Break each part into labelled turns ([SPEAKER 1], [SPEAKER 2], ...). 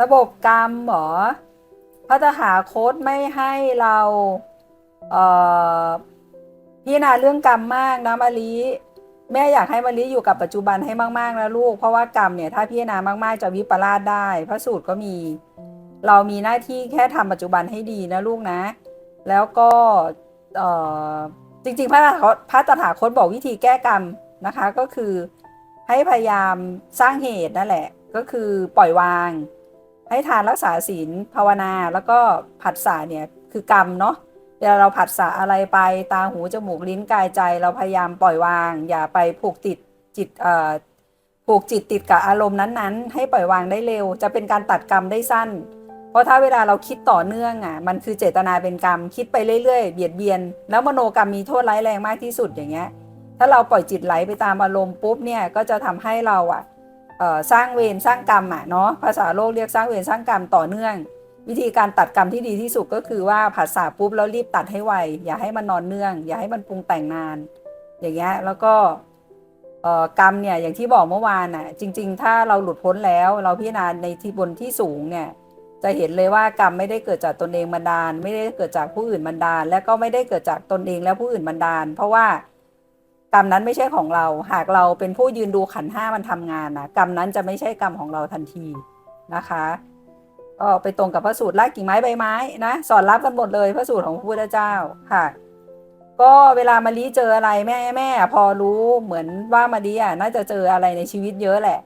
[SPEAKER 1] ระบบกรรมหรอพระตถาคตไม่ให้เราเอ่อพิจารณาเรื่องกรรมมากนะมารีแม่อยากให้มารีอยู่กับปัจจุบันให้มากๆนะลูก เพราะว่ากรรมเนี่ยถ้าพิจารณามาก ๆ จะวิปลาสได้ พระสูตรก็มี เรามีหน้าที่แค่ทำปัจจุบันให้ดีนะลูกนะ แล้วก็จริงๆ พระพระตถาคตบอกวิธีแก้กรรมนะคะก็คือให้พยายามสร้างเหตุนั่นแหละ ก็คือปล่อยวาง ให้ทานรักษาศีลภาวนา แล้วก็ผัสสะเนี่ยคือกรรมเนาะเวลาเราผัสสะอะไรไปตาหูจมูกลิ้นกายใจ เราพยายามปล่อยวาง อย่าไปผูกติดจิตเอ่อผูกจิตติดกับอารมณ์นั้นๆ ให้ปล่อยวางได้เร็ว จะเป็นการตัดกรรมได้สั้น เพราะถ้าเวลาเราคิดต่อเนื่องอะมันคือเจตนาเป็นกรรมคิดไปเรื่อยๆ เบียดเบียน แล้วมโนกรรมมีโทษร้ายแรงมากที่สุดอย่างเงี้ยถ้าเราปล่อยจิตไหลไปตามอารมณ์ปุ๊บเนี่ยก็จะทำให้เราอะเอ่อ สร้างเวรสร้างกรรมอะเนาะภาษาโลกเรียกสร้างเวรสร้างกรรมต่อเนื่อง วิธีการตัดกรรมที่ดีที่สุดก็คือว่าผัสสะปุ๊บแล้วรีบตัดให้ไวอย่าให้มันนอนเนื่อง อย่าให้มันปรุงแต่งนาน อย่างเงี้ยแล้วก็กรรมเนี่ยอย่างที่บอกเมื่อวานน่ะจริง ๆ ถ้าเราหลุดพ้นแล้วเราพิจารณาในที่บนที่สูงเนี่ยจะเห็นเลยว่ากรรมไม่ได้เกิดจากตนเองบันดาล ไม่ได้เกิดจากผู้อื่นบันดาล และก็ไม่ได้เกิดจากตนเองและผู้อื่นบันดาล เพราะว่า กรรมนั้นไม่ใช่ของเรา หากเราเป็นผู้ยืนดูขันห้ามันทำงานนะกรรมนั้นจะไม่ใช่กรรมของเราทันทีนะคะก็ไปตรงกับพระสูตรลากกิ่งไม้ใบไม้นะสอนรับกันหมดเลยพระสูตรของพระพุทธเจ้าค่ะ ก็เวลามารีเจออะไรแม่แม่ พอรู้เหมือนว่ามารีอะน่าจะเจออะไรในชีวิตเยอะแหละ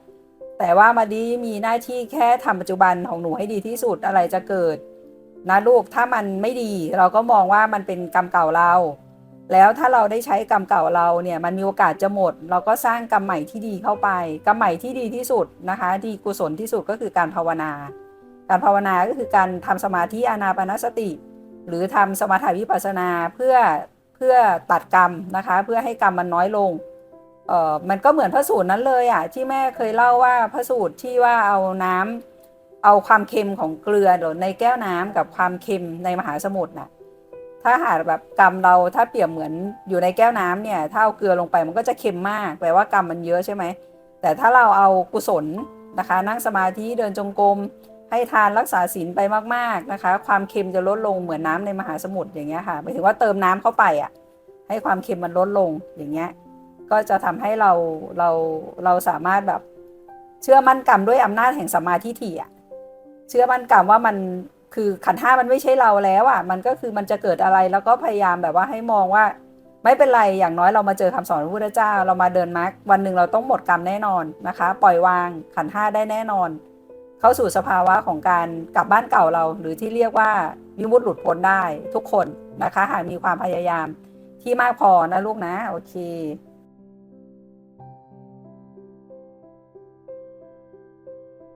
[SPEAKER 1] แต่ว่ามาดีมีหน้าที่แค่ทำปัจจุบันของหนูให้ดีที่สุดอะไรจะเกิดนะลูกถ้ามันไม่ดี เราก็มองว่ามันเป็นกรรมเก่าเรา แล้วถ้าเราได้ใช้กรรมเก่าเราเนี่ยมันมีโอกาสจะหมด เราก็สร้างกรรมใหม่ที่ดีเข้าไปกรรมใหม่ที่ดีที่สุดนะคะดีกุศลที่สุดก็คือการภาวนา การภาวนาก็คือการทำสมาธิอานาปานสติ หรือทำสมาธิวิปัสสนาเพื่อเพื่อตัดกรรมนะคะ เพื่อให้กรรมมันน้อยลงเออมันก็เหมือนพระสูตรนั้นเลยอะที่แม่เคยเล่าว่าพระสูตรที่ว่าเอาน้ำเอาความเค็มของเกลือหรือในแก้วน้ำกับความเค็มในมหาสมุทรน่ะ ถ้าหากแบบกรรมเราถ้าเปรียบเหมือนอยู่ในแก้วน้ำเนี่ยถ้าเอาเกลือลงไปมันก็จะเค็มมากแปลว่ากรรมมันเยอะใช่ไหมแต่ถ้าเราเอากุศลนะคะ นั่งสมาธิเดินจงกรมให้ทานรักษาศีลไปมากๆนะคะ ความเค็มจะลดลงเหมือนน้ำในมหาสมุทรอย่างเงี้ยค่ะหมายถึงว่าเติมน้ำเข้าไปอะให้ความเค็มมันลดลงอย่างเงี้ยก็จะทำให้เราเราเราสามารถแบบเชื่อมั่นกรรมด้วยอำนาจแห่งสมาทิฏฐิอะเชื่อมั่นกรรมว่ามัน คือขันห้ามันไม่ใช่เราแล้วอะ มันก็คือมันจะเกิดอะไรแล้วก็พยายามแบบว่าให้มองว่า ไม่เป็นไรอย่างน้อยเรามาเจอคำสอนพระพุทธเจ้า เรามาเดินมรรควันหนึ่งเราต้องหมดกรรมแน่นอนนะคะ ปล่อยวางขันห้าได้แน่นอน เข้าสู่สภาวะของการกลับบ้านเก่าเรา หรือที่เรียกว่าวิมุตติหลุดพ้นได้ทุกคนนะคะ หากมีความพยายามที่มากพอนะลูกนะ โอเค